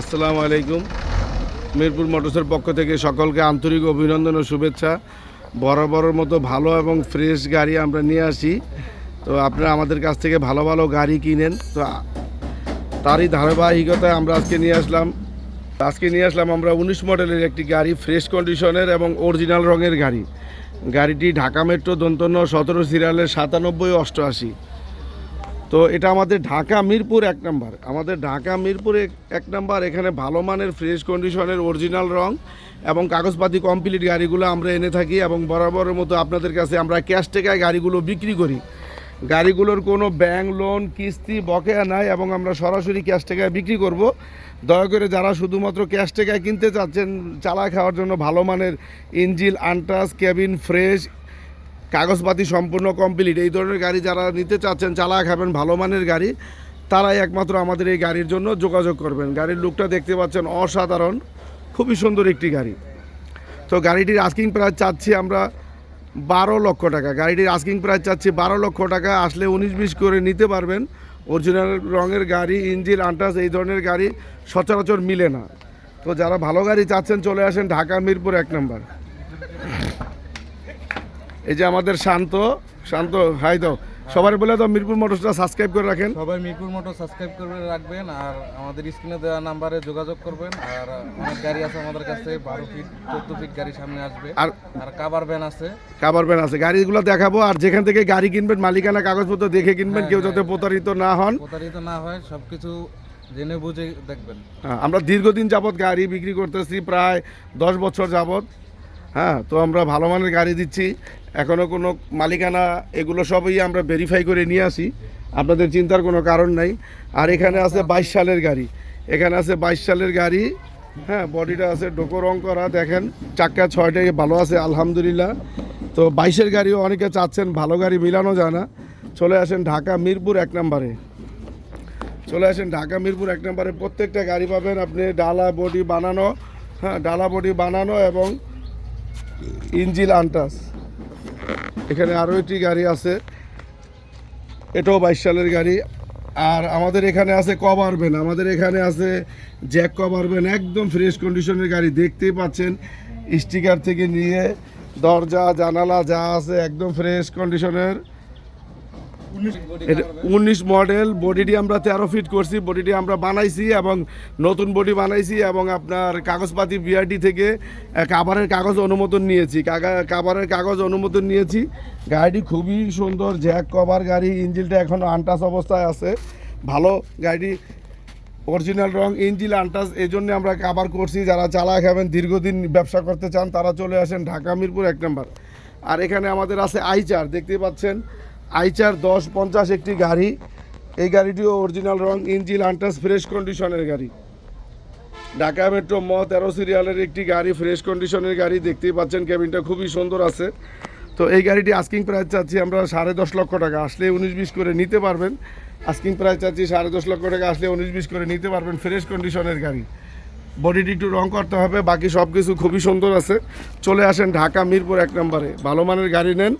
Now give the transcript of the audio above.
আসসালামু আলাইকুম। মিরপুর মোটরসের পক্ষ থেকে সকলকে আন্তরিক অভিনন্দন ও শুভেচ্ছা। বরাবরের মতো ভালো এবং ফ্রেশ গাড়ি আমরা নিয়ে আসি। তো আপনারা আমাদের কাছ থেকে ভালো ভালো গাড়ি কিনেন। তো তারই ধারাবাহিকতায় আমরা আজকে নিয়ে আসলাম। আজকে নিয়ে আসলাম আমরা উনিশ মডেলের একটি গাড়ি, ফ্রেশ কন্ডিশনের এবং অরিজিনাল রঙের গাড়ি। গাড়িটি ঢাকা মেট্রো দন্তন্য সতেরো সিরিয়ালের সাতানব্বই অষ্টআশি। তো এটা আমাদের ঢাকা মিরপুর এক নাম্বার। আমাদের ঢাকা মিরপুর এক- নাম্বার, এখানে ভালো মানের ফ্রেশ কন্ডিশনের অরিজিনাল রং এবং কাগজপাতি কমপ্লিট গাড়িগুলো আমরা এনে থাকি এবং বরাবরের মতো আপনাদের কাছে আমরা ক্যাশ টেকায় গাড়িগুলো বিক্রি করি। গাড়িগুলোর কোনো ব্যাংক লোন কিস্তি, বকেয়া নাই এবং আমরা সরাসরি ক্যাশ টাকায় বিক্রি করব। দয়া করে যারা শুধুমাত্র ক্যাশ টাকায় কিনতে চাচ্ছেন, চালা খাওয়ার জন্য ভালো মানের ইঞ্জিল, আনটাস কেবিন ফ্রেশ কাগজপাতি সম্পূর্ণ কমপ্লিট এই ধরনের গাড়ি যারা নিতে চাচ্ছেন চালা খাবেন ভালো মানের গাড়ি, তারাই একমাত্র আমাদের এই গাড়ির জন্য যোগাযোগ করবেন। গাড়ির লুকটা দেখতে পাচ্ছেন অসাধারণ, খুবই সুন্দর একটি গাড়ি। তো গাড়িটির আস্কিং প্রাইস চাচ্ছি আমরা বারো লক্ষ টাকা। গাড়িটির আস্কিং প্রাইস চাচ্ছি বারো লক্ষ টাকা, আসলে উনিশ বিশ করে নিতে পারবেন। অরিজিনাল রঙের গাড়ি ইঞ্জিন আন্টাস এই ধরনের গাড়ি সচরাচর মিলে না। তো যারা ভালো গাড়ি চাচ্ছেন, চলে আসেন ঢাকা, মিরপুর এক নম্বর এই যে আমাদের শান্ত শান্ত হাই দাও। সবার বলে দাও মিরপুর মোটরসটা সাবস্ক্রাইব করে রাখেন। সবাই মিরপুর মোটর সাবস্ক্রাইব করে রাখবেন আর আমাদের স্ক্রিনে দেওয়া নাম্বারে যোগাযোগ করবেন আর অনেক গাড়ি আছে আমাদের কাছে বারো ফিট চোদ্দ ফিট গাড়ি সামনে আসবে। আর আর কাবার ভ্যান আছে। কাবার ভ্যান আছে। গাড়িগুলো দেখাবো আর যেখান থেকে গাড়ি কিনবেন মালিকানা কাগজপত্র দেখে কিনবেন কেউ যাতে প্রতারিত না হন। প্রতারিত না হয় সবকিছু জেনে বুঝে দেখবেন। হ্যাঁ, আমরা দীর্ঘদিন যাবৎ গাড়ি বিক্রি করতেছি প্রায় দশ বছর যাবৎ। হ্যাঁ তো আমরা ভালো মানের গাড়ি দিচ্ছি। এখনও কোনো মালিকানা, এগুলো সবই আমরা ভেরিফাই করে নিয়ে আসি। আপনাদের চিন্তার কোনো কারণ নাই। আর এখানে আছে বাইশ সালের গাড়ি। এখানে আছে বাইশ সালের গাড়ি। হ্যাঁ বডিটা আছে ডোকো রং করা। দেখেন, চাক্কা ছয়টাই ভালো আছে, আলহামদুলিল্লাহ। তো বাইশের গাড়িও অনেকে চাচ্ছেন, ভালো গাড়ি মিলানো যায় না। চলে আসেন ঢাকা মিরপুর এক নম্বরে। চলে আসেন ঢাকা মিরপুর এক নম্বরে। প্রত্যেকটা গাড়ি পাবেন আপনি, ডালা বডি বানানো। হ্যাঁ ডালা বডি বানানো এবং ইঞ্জিল আন্টাস। এখানে আরও একটি গাড়ি আছে। এটাও বাইশ সালের গাড়ি। আর আমাদের এখানে আছে কভার ভ্যান। আমাদের এখানে আছে জ্যাক কভার ভ্যান। একদম ফ্রেশ কন্ডিশনের গাড়ি। দেখতেই পাচ্ছেন, স্টিকার থেকে নিয়ে দরজা, জানালা যা আছে, একদম ফ্রেশ কন্ডিশনের। উনিশ মডেল বডিটি আমরা তেরো ফিট করছি বডিটি আমরা বানাইছি এবং নতুন বডি বানাইছি এবং আপনার কাগজপাতি বিআরটি থেকে কাভারের কাগজ অনুমোদন নিয়েছি। কাভারের কাগজ অনুমোদন নিয়েছি। গাড়িটি খুবই সুন্দর জ্যাক কভার গাড়ি ইঞ্জিনটা এখনও আনটাস অবস্থায় আছে। ভালো গাড়ি অরিজিনাল রং ইঞ্জিল আনটাস এই জন্য আমরা কাভার করছি। যারা চালা খাবেন দীর্ঘদিন ব্যবসা করতে চান তারা চলে আসেন ঢাকা মিরপুর এক নম্বর আর এখানে আমাদের আছে আইচার দেখতে পাচ্ছেন। আইচার দশ পঞ্চাশ একটি গাড়ি। এই গাড়িটিও অরিজিনাল রং ইঞ্জিল আনটাস ফ্রেশ কন্ডিশনের গাড়ি। ঢাকা মেট্রো ম তেরো সিরিয়ালের একটি গাড়ি ফ্রেশ কন্ডিশনের গাড়ি। দেখতেই পাচ্ছেন ক্যাবিনটা খুবই সুন্দর আছে। তো এই গাড়িটি আস্কিং প্রাইস চাচ্ছি আমরা সাড়ে দশ লক্ষ টাকা। আসলে উনিশ বিশ করে নিতে পারবেন। আস্কিং প্রাইস চাচ্ছি সাড়ে দশ লক্ষ টাকা। আসলে উনিশ বিশ করে নিতে পারবেন ফ্রেশ কন্ডিশনের গাড়ি। বডিটি একটু রং করতে হবে, বাকি সব কিছু খুবই সুন্দর আছে। চলে আসেন ঢাকা মিরপুর এক নম্বরে। ভালো মানের গাড়ি নেন।